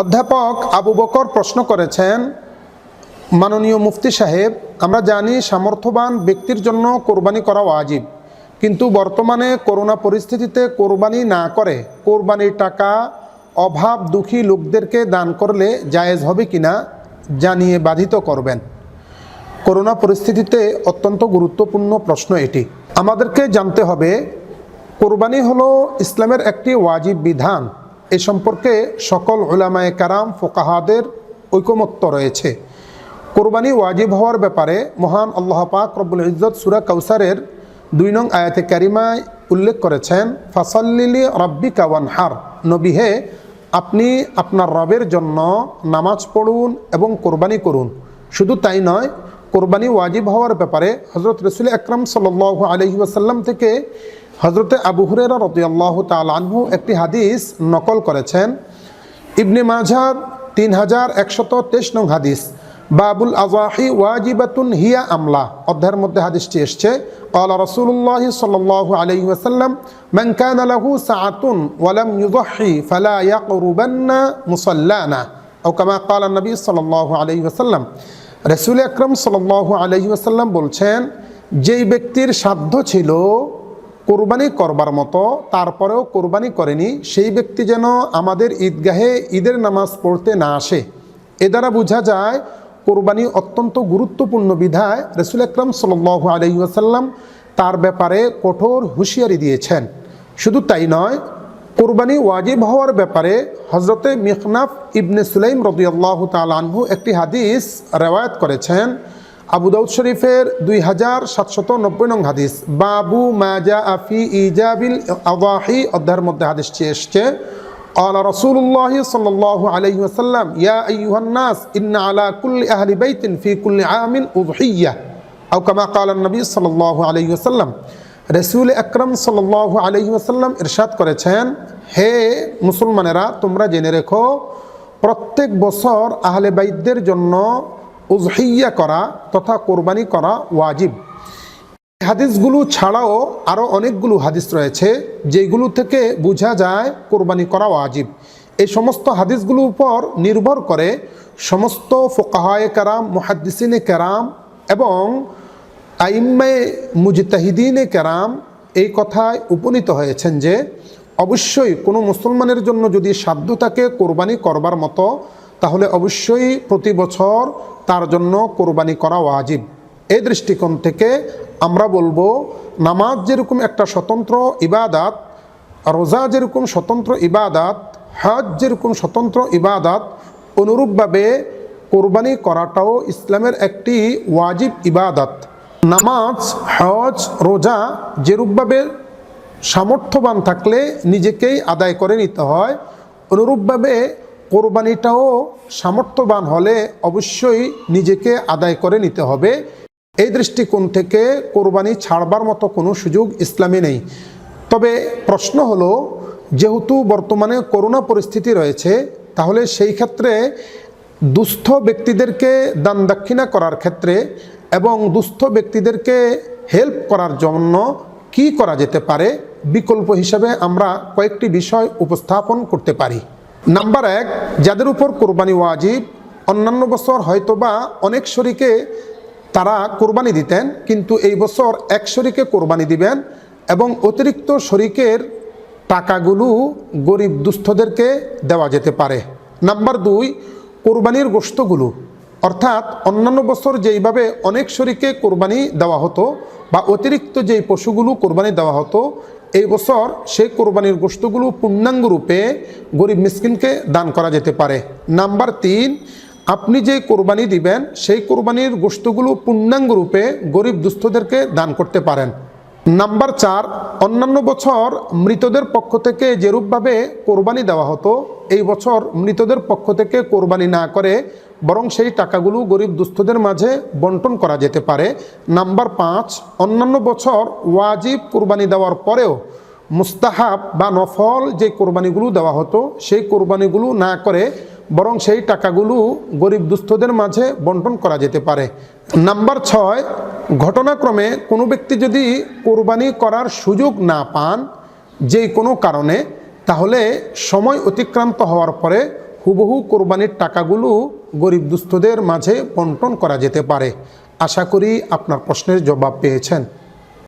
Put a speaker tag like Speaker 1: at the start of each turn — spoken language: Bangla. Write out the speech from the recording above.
Speaker 1: অধ্যাপক আবু বকর প্রশ্ন করেছেন, মাননীয় মুফতি সাহেব, আমরা জানি সামর্থ্যবান ব্যক্তির জন্য কোরবানি করা ওয়াজিব, কিন্তু বর্তমানে করোনা পরিস্থিতিতে কোরবানি না করে কোরবানির টাকা অভাব দুঃখী লোকদেরকে দান করলে জায়েজ হবে কিনা জানিয়ে বাধিত করবেন। করোনা পরিস্থিতিতে অত্যন্ত গুরুত্বপূর্ণ প্রশ্ন এটি। আমাদেরকে জানতে হবে, কোরবানি হলো ইসলামের একটি ওয়াজিব বিধান। এ সম্পর্কে সকল ওলামায়ে কারাম, ফোকাহাদের ঐকমত্য রয়েছে। কোরবানি ওয়াজিব হওয়ার ব্যাপারে মহান আল্লাহ পাক রব্বুল ইজ্জত সুরা কৌসারের দুই নং আয়াতে ক্যারিমায় উল্লেখ করেছেন, ফাসাল্লিলি রব্বি কাওয়ান হার নবী হে, আপনি আপনার রবের জন্য নামাজ পড়ুন এবং কোরবানি করুন। শুধু তাই নয়, কোরবানি ওয়াজিব হওয়ার ব্যাপারে হজরত রসুল আকরম সাল আলহি ওয়াসাল্লাম থেকে হজরতে আবু হুরেরা রদিয়াল্লাহ তালহু একটি হাদিস নকল করেছেন ইবনে মাঝার তিন হাজার একশত তেইশ নং হাদিস বাবুল আজাহি ওয়াজিবাতুন হিয়া আমলা অধ্যায়ের মধ্যে হাদিসটি এসছে قال رسول الله صلى الله عليه وسلم من كان له ساعة ولم يضحي فلا يقربن مصلانا أو كما قال النبي صلى الله عليه وسلم রসুল আকরম সাল আলহি আসাল্লাম বলছেন যেই ব্যক্তির সাধ্য ছিল কোরবানি করবার মতো, তারপরেও কোরবানি করেনি, সেই ব্যক্তি যেন আমাদের ঈদগাহে ঈদের নামাজ পড়তে না আসে। এ দ্বারা বোঝা যায়, কোরবানি অত্যন্ত গুরুত্বপূর্ণ বিধায় রসুল আকরম সাল আলহি আসাল্লাম তার ব্যাপারে কঠোর হুঁশিয়ারি দিয়েছেন। শুধু তাই নয়, কোরবানি ওয়াজিব হওয়ার ব্যাপারে হজরতে মিখনাফ ইবনে সুলাইম রদিয়াল্লাহ তালানহু একটি হাদিস রেওয়ায়ত করেছেন। আবু দাউদ শরীফের দুই হাজার সাতশত নব্বই নং হাদিস বাবু মাজা আফি ইজাবিল আদাহি অধ্যায়ের মধ্যে হাদিসটি এসছে قال رسول الله صلى الله عليه وسلم يا أيها الناس إن على كل أهل بيت في كل عام أضحية أو كما قال النبي صلى الله عليه وسلم রসুল আকরম সাল আলহি আসাল্লাম ইরশাদ করেছেন হে মুসলমানেরা তোমরা জেনে রেখো প্রত্যেক বছর আহলে বাইদদের জন্য উজহিয়া করা তথা কোরবানি করা ওয়াজিব। হাদিসগুলো ছাড়াও আরও অনেকগুলো হাদিস রয়েছে যেগুলো থেকে বোঝা যায় কোরবানি করা ওয়াজিব। এই সমস্ত হাদিসগুলোর উপর নির্ভর করে সমস্ত ফোকাহায় কারাম, মুহাদ্দিসিনে কারাম এবং আইম্মে মুজতাহিদিনে কেরাম এই কথায় উপনীত হয়েছেন যে, অবশ্যই কোনো মুসলমানের জন্য যদি সাধ্য থাকে কোরবানি করবার মতো তাহলে অবশ্যই প্রতি বছর তার জন্য কোরবানি করা ওয়াজিব। এই দৃষ্টিকোণ থেকে আমরা বলব, নামাজ যেরকম একটা স্বতন্ত্র ইবাদাত, রোজা যেরকম স্বতন্ত্র ইবাদাত, হজ যেরকম স্বতন্ত্র ইবাদাত, অনুরূপভাবে কোরবানি করাটাও ইসলামের একটি ওয়াজিব ইবাদত। নামাজ, হজ, রোজা যেরূপভাবে সামর্থ্যবান থাকলে নিজেকেই আদায় করে নিতে হয়, অনুরূপভাবে কোরবানিটাও সামর্থ্যবান হলে অবশ্যই নিজেকে আদায় করে নিতে হবে। এই দৃষ্টিকোণ থেকে কোরবানি ছাড়বার মতো কোনো সুযোগ ইসলামে নেই। তবে প্রশ্ন হলো, যেহেতু বর্তমানে করোনা পরিস্থিতি রয়েছে, তাহলে সেই ক্ষেত্রে দুস্থ ব্যক্তিদেরকে দান দক্ষিণা করার ক্ষেত্রে এবং দুস্থ ব্যক্তিদেরকে হেল্প করার জন্য কি করা যেতে পারে, বিকল্প হিসাবে আমরা কয়েকটি বিষয় উপস্থাপন করতে পারি। নাম্বার এক, যাদের উপর কোরবানি ওয়াজিব, অন্যান্য বছর হয়তোবা অনেক শরীকে তারা কোরবানি দিতেন, কিন্তু এই বছর এক শরীকে কোরবানি দিবেন এবং অতিরিক্ত শরিকের টাকাগুলো গরিব দুস্থদেরকে দেওয়া যেতে পারে। নাম্বার দুই, কোরবানির গোস্তগুলো অর্থাৎ অন্যান্য বছর যেইভাবে অনেক শরীকে কোরবানি দেওয়া হতো বা অতিরিক্ত যেই পশুগুলো কোরবানি দেওয়া হতো, এই বছর সেই কোরবানির গোস্তগুলো পূর্ণাঙ্গ রূপে গরিব মিসকিনকে দান করা যেতে পারে। নাম্বার তিন, আপনি যে কোরবানি দিবেন, সেই কোরবানির গোষ্ঠগুলো পূর্ণাঙ্গ রূপে গরিব দুস্থদেরকে দান করতে পারেন। নাম্বার চার, অন্যান্য বছর মৃতদের পক্ষ থেকে যেরূপভাবে কোরবানি দেওয়া হতো, এই বছর মৃতদের পক্ষ থেকে কোরবানি না করে বরং সেই টাকাগুলো গরিব দুস্থদের মাঝে বন্টন করা যেতে পারে। নাম্বার পাঁচ, অন্যান্য বছর ওয়াজিব কোরবানি দেওয়ার পরেও মুস্তাহাব বা নফল যে কোরবানিগুলো দেওয়া হতো, সেই কোরবানিগুলো না করে বরং সেই টাকাগুলো গরিব দুস্থদের মাঝে বন্টন করা যেতে পারে। নাম্বার ছয়, ঘটনাক্রমে কোনো ব্যক্তি যদি কোরবানি করার সুযোগ না পান যে কোনো কারণে, তাহলে সময় অতিক্রান্ত হওয়ার পরে হুবহু কোরবানির টাকাগুলো গরিব দুস্থদের মাঝে বন্টন করা যেতে পারে। আশা করি আপনার প্রশ্নের জবাব পেয়েছেন।